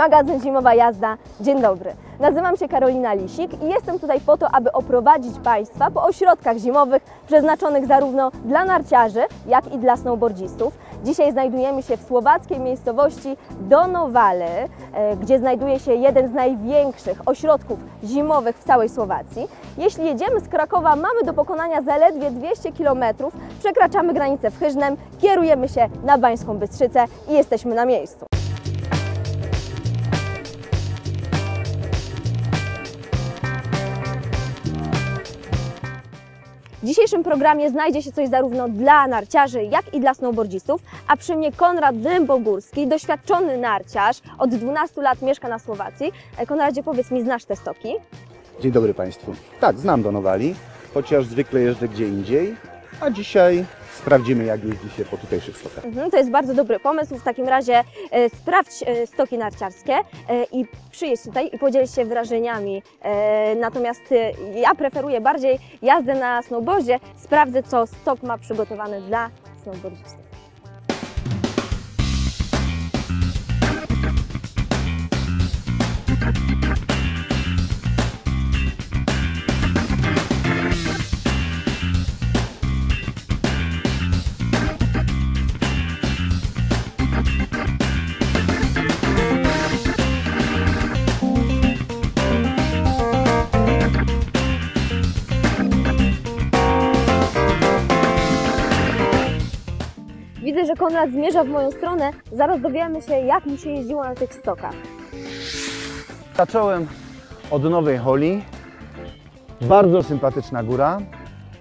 magazyn Zimowa Jazda. Dzień dobry. Nazywam się Karolina Lisik i jestem tutaj po to, aby oprowadzić Państwa po ośrodkach zimowych przeznaczonych zarówno dla narciarzy, jak i dla snowboardzistów. Dzisiaj znajdujemy się w słowackiej miejscowości Donowale, e, gdzie znajduje się jeden z największych ośrodków zimowych w całej Słowacji. Jeśli jedziemy z Krakowa, mamy do pokonania zaledwie 200 km, przekraczamy granicę w Chyżnem, kierujemy się na Bańską Bystrzycę i jesteśmy na miejscu. W dzisiejszym programie znajdzie się coś zarówno dla narciarzy, jak i dla snowboardzistów, a przy mnie Konrad Dębogórski, doświadczony narciarz, od 12 lat mieszka na Słowacji. E, Konradzie, powiedz mi, znasz te stoki? Dzień dobry Państwu. Tak, znam Donowali, chociaż zwykle jeżdżę gdzie indziej, a dzisiaj sprawdzimy jak jeździ się po tutejszych stokach. Mhm, to jest bardzo dobry pomysł. W takim razie e, sprawdź e, stoki narciarskie e, i przyjedź tutaj i podziel się wrażeniami. E, natomiast e, ja preferuję bardziej jazdę na snowboardzie. Sprawdzę, co stok ma przygotowany dla snowboardzistów. Widzę, że Konrad zmierza w moją stronę. Zaraz dowiemy się, jak mu się jeździło na tych stokach. Zacząłem od Nowej Holi. Bardzo sympatyczna góra.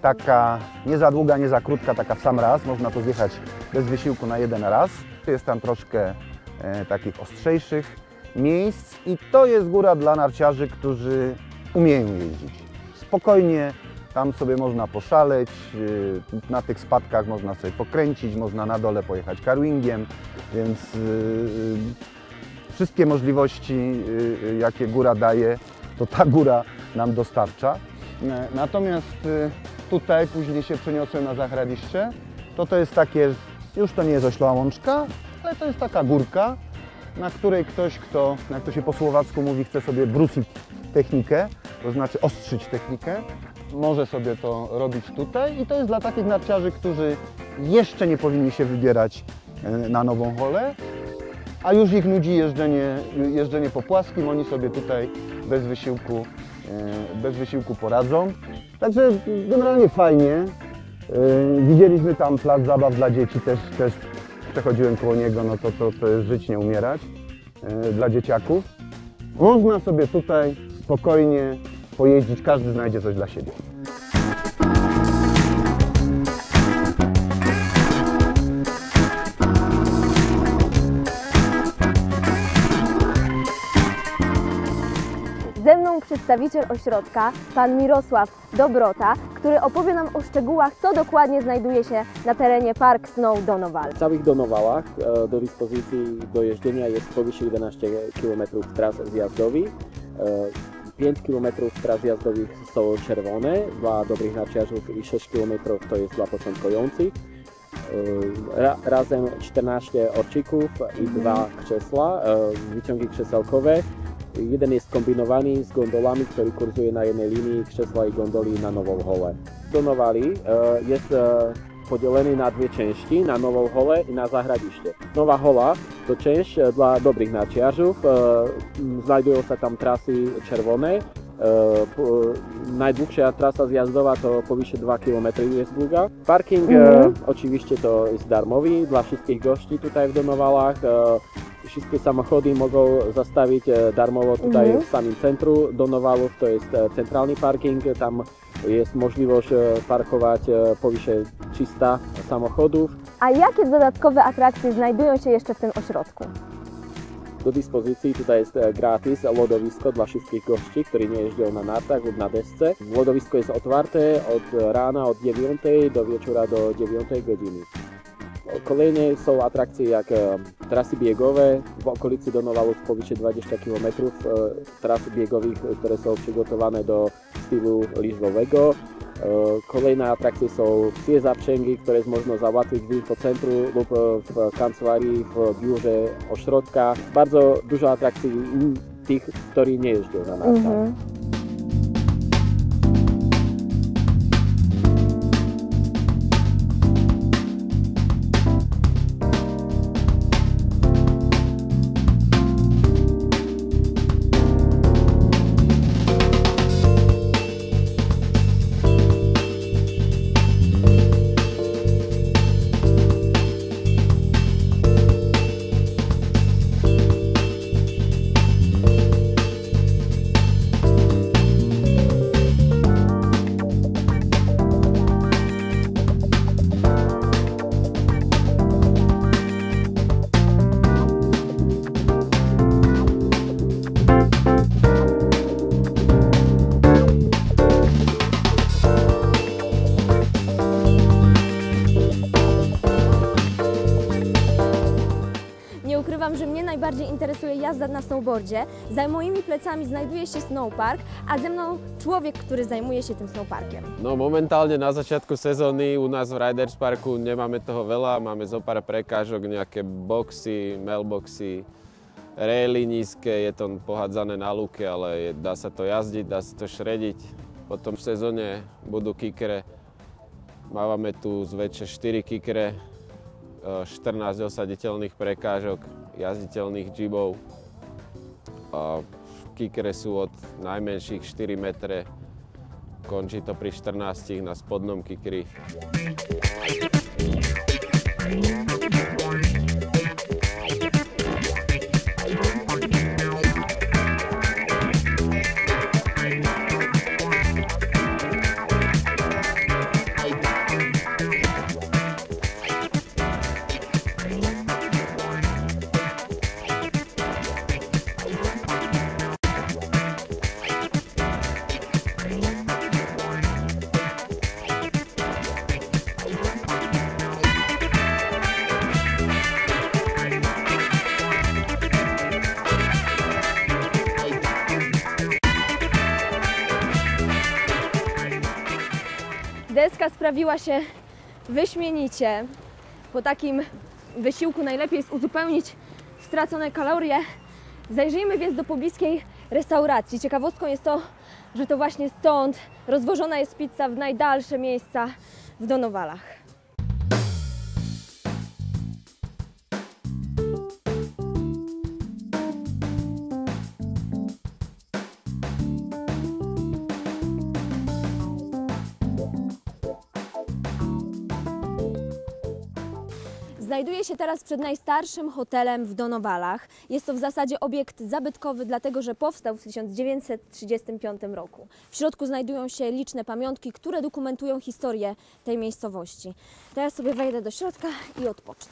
Taka nie za długa, nie za krótka, taka w sam raz. Można tu zjechać bez wysiłku na jeden raz. Jest tam troszkę e, takich ostrzejszych miejsc i to jest góra dla narciarzy, którzy umieją jeździć. Spokojnie tam sobie można poszaleć, y, na tych spadkach można sobie pokręcić, można na dole pojechać carwingiem, więc y, y, wszystkie możliwości, jakie góra daje, to ta góra nam dostarcza. Natomiast tutaj później się przeniosłem na Zachradiszcze, to to jest takie, już to nie jest ośloła łączka, ale to jest taka górka, na której ktoś, kto, jak to się po słowacku mówi, chce sobie brusić technikę, to znaczy ostrzyć technikę, może sobie to robić tutaj i to jest dla takich narciarzy, którzy jeszcze nie powinni się wybierać e, na Nową Holę, a już ich nudzi jeżdżenie, jeżdżenie po płaskim, oni sobie tutaj bez wysiłku, e, bez wysiłku poradzą. Także generalnie fajnie. E, Widzieliśmy tam plac zabaw dla dzieci, też, też przechodziłem koło niego, no to, to, to jest żyć, nie umierać dla dzieciaków. Można sobie tutaj spokojnie pojeździć, każdy znajdzie coś dla siebie. Ze mną przedstawiciel ośrodka, pan Mirosław Dobrota, który opowie nam o szczegółach, co dokładnie znajduje się na terenie Park Snow Donowal. W całych Donowałach e, do dyspozycji do jeżdżenia jest powyżej 11 km tras zjazdowych. E, 5 km tras jazdowych są czerwone dla dobrych narciarzów i 6 km to jest dla początkujących. Ra, razem 14 orcików i dwa krzesła, wyciągi krzesełkowe. Jeden jest kombinowany z gondolami, który kursuje na jednej linii krzesła i gondoli na Nową Holę. Donowali jest podzielony na dwie części, na Nową Holę i na Zahradiście. Nowa Hola to część e, dla dobrych narciarzów, e, m, znajdują się tam trasy czerwone. E, najdłuższa trasa zjazdowa to powyżej 2 km jest długa. Parking Mhm. oczywiście to jest darmowy dla wszystkich gości tutaj w Donowalach. Wszystkie samochody mogą zastawić e, darmowo tutaj Mhm. w samym centrum Donowalów. To jest centralny parking, tam jest możliwość e, parkować e, powyżej 300 samochodów. A jakie dodatkowe atrakcje znajdują się jeszcze w tym ośrodku? Do dyspozycji tutaj jest e, gratis lodowisko dla wszystkich gości, którzy nie jeżdżą na nartach lub na desce. Lodowisko jest otwarte od rana od 9 do wieczora do 9 godziny. Kolejne są atrakcje jak e, trasy biegowe w okolicy Donowałów powyżej 20 km, trasy biegowych, które są przygotowane do stylu liczbowego. Kolejné atrakcie sú psie zapšengy, ktoré možno załatwić w infocentru lub w kancelarii w biurze ośrodka. Bardzo dużo atrakcji tych, ktorí nie jeżdżą na nartach. Najbardziej interesuje jazda na snowboardzie. Za moimi plecami znajduje się snowpark, a ze mną człowiek, który zajmuje się tym snowparkiem. No momentálne na začiatku sezóny u nás v Riders Parku nemáme toho veľa, máme zo pár prekážok, nejaké boxy, mailboxy, raily nízke, je to pohádzané na luke, ale dá sa to jazdiť, dá sa to šrediť. Potom v sezóne budú kikere, mávame tu zväčša 4 kikere, e, 14 osaditeľných prekážok, jazditeľných jibov. A kikere sú od najmenších 4 metre končí to pri 14 na spodnom kikri. Deska sprawiła się wyśmienicie. Po takim wysiłku najlepiej jest uzupełnić stracone kalorie. Zajrzyjmy więc do pobliskiej restauracji. Ciekawostką jest to, że to właśnie stąd rozwożona jest pizza w najdalsze miejsca w Donowalach. Znajduję się teraz przed najstarszym hotelem w Donowalach. Jest to w zasadzie obiekt zabytkowy, dlatego że powstał w 1935 roku. W środku znajdują się liczne pamiątki, które dokumentują historię tej miejscowości. Teraz sobie wejdę do środka i odpocznę.